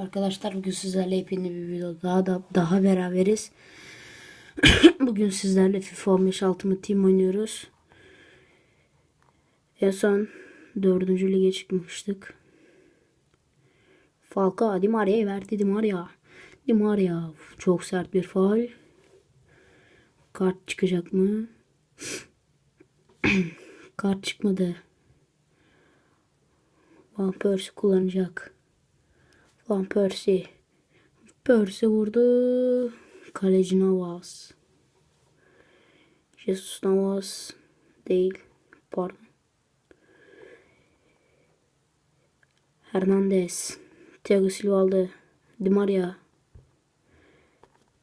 Arkadaşlar bugün sizlerle yepyeni bir video daha da daha beraberiz. bugün sizlerle FIFA 15 Ultimate Team oynuyoruz. En son 4. lige çıkmıştık. Falcao Di Maria'ya verdi Di Maria. Di Maria çok sert bir faul. Kart çıkacak mı? Kart çıkmadı. Van Persie kullanacak. Van Persie. Persie vurdu. Kaleci Navas. Jesus Navas değil. Pardon. Hernandez. Thiago Silva aldı. Di Maria.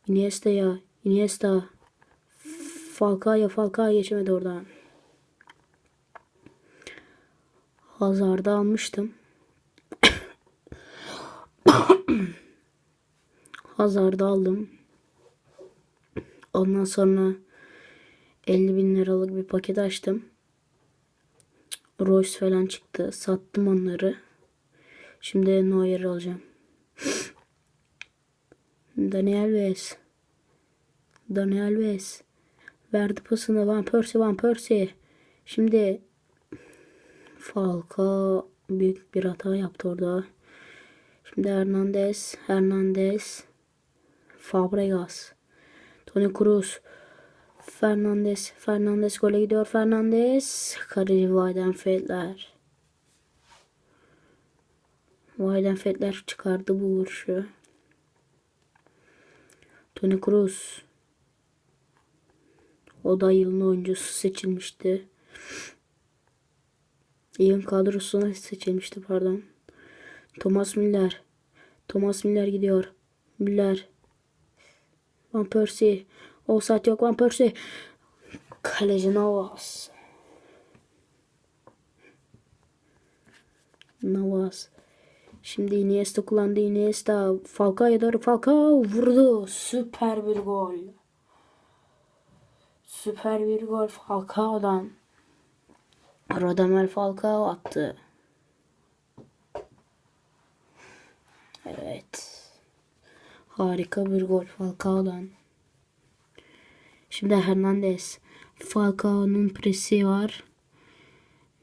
Iniesta'ya. Iniesta. Falcao'ya. Falcao geçemedi oradan. Hazard'ı almıştım. Hazard'ı aldım. Ondan sonra 50 bin liralık bir paket açtım. Royce falan çıktı. Sattım onları. Şimdi Neuer alacağım. Daniel Alves. Daniel Alves. Verdi pasını Van Persie Van Persie. Şimdi Falcao büyük bir hata yaptı orada. Şimdi Hernandez, Hernandez, Fabregas, Toni Kroos, Fernandez, Fernandez gole gidiyor. Fernandez, kaleci Weidenfeldler. Weidenfeldler çıkardı bu vuruşu. Toni Kroos. O da yılın oyuncusu seçilmişti. Yılın kadrosuna seçilmişti pardon. Thomas Müller. Thomas Müller gidiyor. Müller. Van Persie. Offside yok Van Persie. Kaleci Navas. Navas. Şimdi Iniesta kullandı. Iniesta Falcao'ya doğru Falcao vurdu. Süper bir gol. Süper bir gol Falcao'dan. Radamel Falcao attı. Evet. Harika bir gol Falcao'dan. Şimdi Hernandez. Falcao'nun presi var.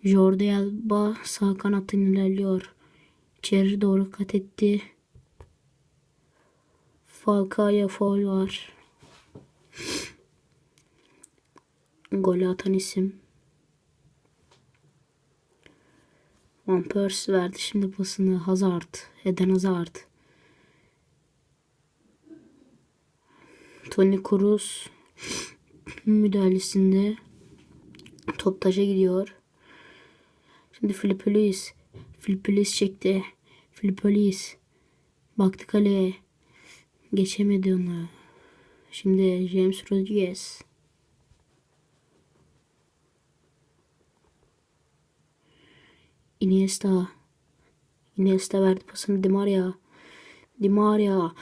Jordi Alba sağ kanattan ilerliyor. İçeri doğru kat etti. Falcao'ya foul var. Golü atan isim. Van Persie verdi şimdi pasını Hazard. Eden Hazard. Toni Kroos müdahalesinde top taşa gidiyor. Şimdi Filipolis. Filipolis çekti. Filipolis. Baktı kaleye. Geçemedi onu. Şimdi James Rodriguez. Iniesta. Iniesta verdi pasını Di Maria. Di Maria.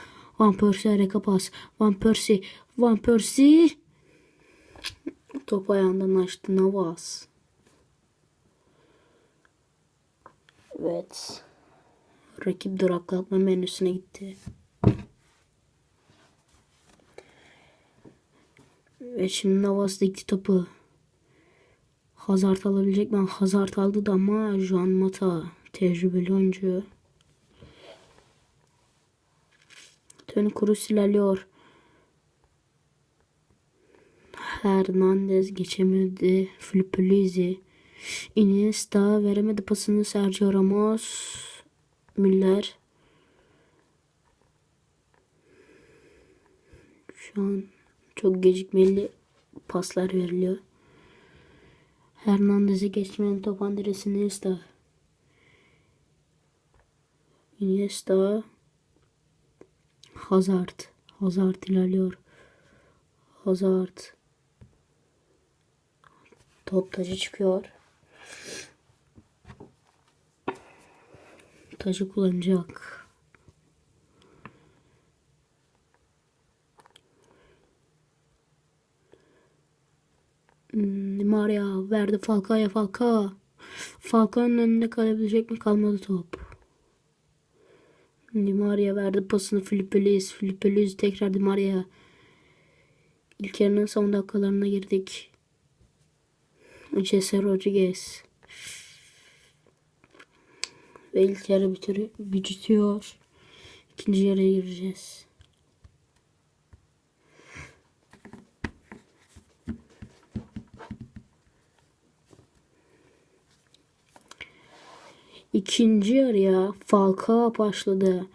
Van Persie arka pas. Van Persie. Van Persie. Top ayağından açtı Navas. Evet. Rakip duraklatma menüsüne gitti. Ve şimdi Navas dikti topu. Hazard alabilecek mi? Hazard aldı da ama Juan Mata tecrübeli oyuncu. Toni Kroos ilerliyor. Hernandez geçemedi. Filippelizzi. Iniesta veremedi pasını Sergio Ramos. Müller. Şu an çok gecikmeli paslar veriliyor. Hernandez'e geçmeyen top Andres Iniesta. Iniesta. Hazard. Hazard ilerliyor. Hazard. Top tacı çıkıyor. Tacı kullanacak. Hmm, Maria verdi Falcao'ya Falcao. Falcao'nun önünde kalabilecek mi? Kalmadı top. Di Maria verdi pasını Filipe Luis. Filipe Luis tekrar Di. İlk yarının son dakikalarına girdik. Jesse Rodriguez. Ve ilk yarı bitir bitiyor. İkinci yarıya gireceğiz. İkinci yarıya Falcao başladı.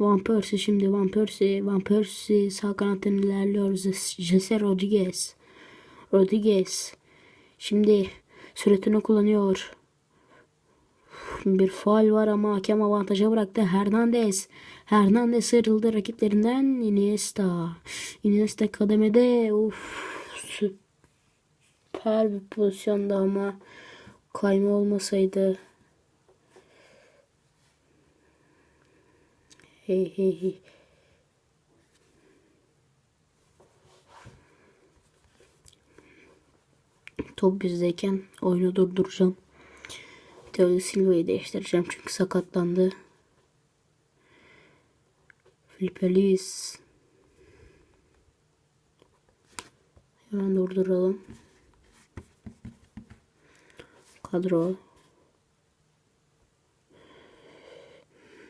Van Persie şimdi Van Persie. Van Persie sağ kanattan ilerliyor. Jesse Rodriguez. Rodriguez. Şimdi süretini kullanıyor. Bir faal var ama hakem avantaja bıraktı. Hernandez. Hernandez sıyrıldı rakiplerinden. Iniesta. Iniesta kademede. Uf, süper bir pozisyonda ama kayma olmasaydı. Hey hey hey. Top bizdeyken oyunu durduracağım. Thiago Silva'yı değiştireceğim çünkü sakatlandı. Felipe Luis. Hemen durduralım. Kadro.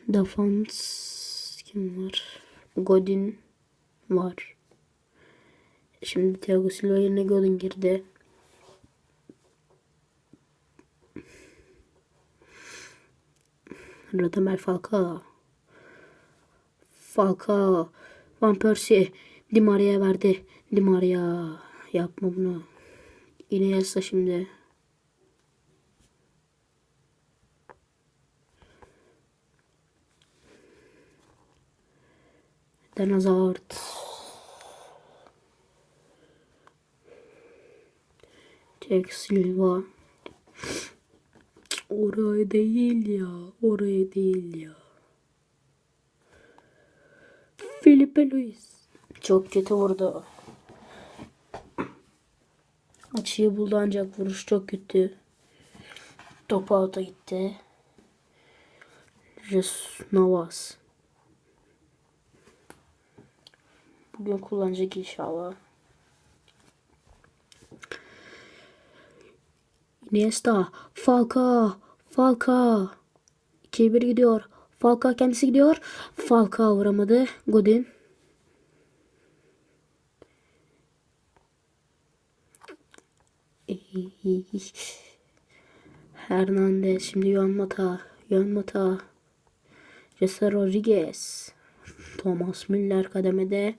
Defans kim var? Godin var. Şimdi Thiago Silva yerine Godin girdi. Radamel Falcao. Falcao. Van Persie. Di Maria'ya verdi. Di Maria. Yapma bunu. Iniesta şimdi. Den Hazard. Jack Silva. Oraya değil ya. Oraya değil ya. Felipe Luis. Çok kötü vurdu. Açıyı buldu ancak vuruş çok kötü. Top out'a gitti. Jesus Navas. Bugün kullanacak inşallah. Iniesta, Falcao, Falcao. 2-1 gidiyor. Falcao kendisi gidiyor. Falcao vuramadı. Godin. Hernandez. Şimdi Yuan Mata. Yuan Mata. Jesse Rodriguez. Thomas Müller kademede.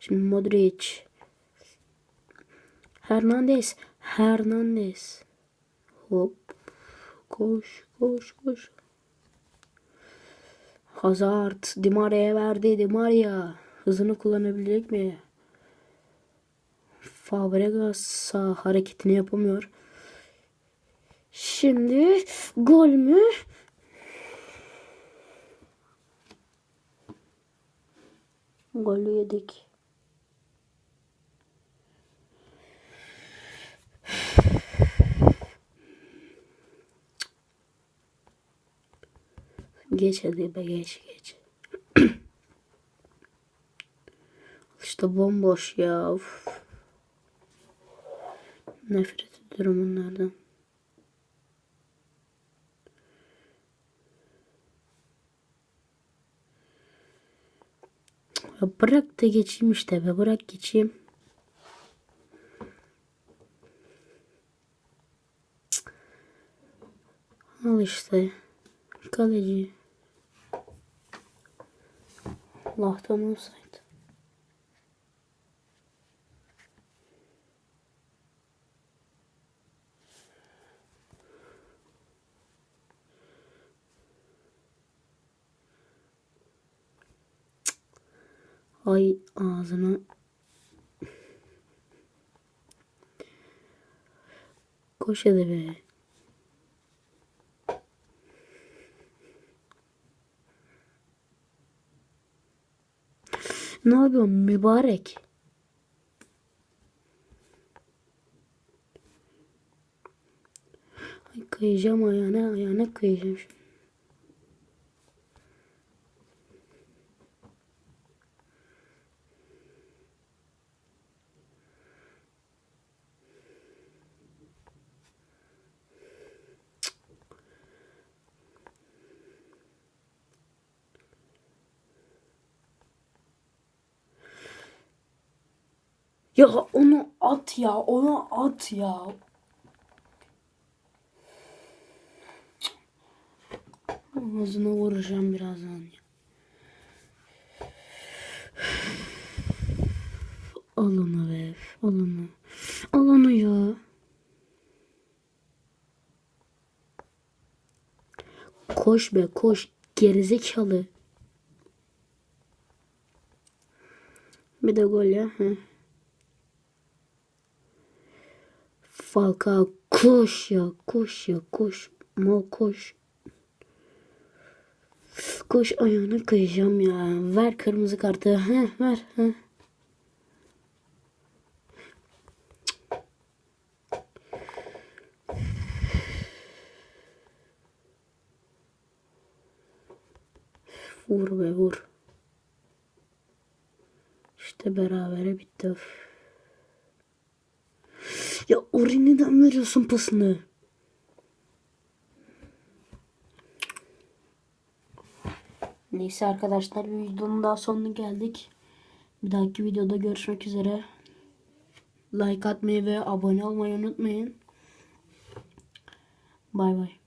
Şimdi Modric. Hernandez. Hernandez. Hop. Koş, koş, koş. Hazard. Di verdi. Di Maria. Hızını kullanabilecek mi? Fabregas sağ hareketini yapamıyor. Şimdi gol mü? Golü yedik. Geç hadi be geç geç. işte bomboş ya. Uf. Nefret ediyorum onlardan. Ya bırak da geçeyim işte be bırak geçeyim. Al işte. Kaleci. Allah'tan olsaydı. Ay ağzına Koş hadi be. Ne yapıyorsun mübarek? Ay kayacağım ayağına ayağına kayacağım şimdi. Ya onu at ya. Onu at ya. Ağzına vuracağım birazdan. Al onu be. Al onu. Al onu ya. Koş be koş. Gerizekalı. Bir de gol ya. Hı. Falcao koş ya koş ya koş. Mal koş. Koş ayağına kıyacağım ya. Ver kırmızı kartı. Heh, ver. Heh. Vur be vur. İşte berabere bitti. Öf. Ya oraya neden veriyorsun pasını? Neyse arkadaşlar bir videonun daha sonuna geldik. Bir dahaki videoda görüşmek üzere. Like atmayı ve abone olmayı unutmayın. Bay bay.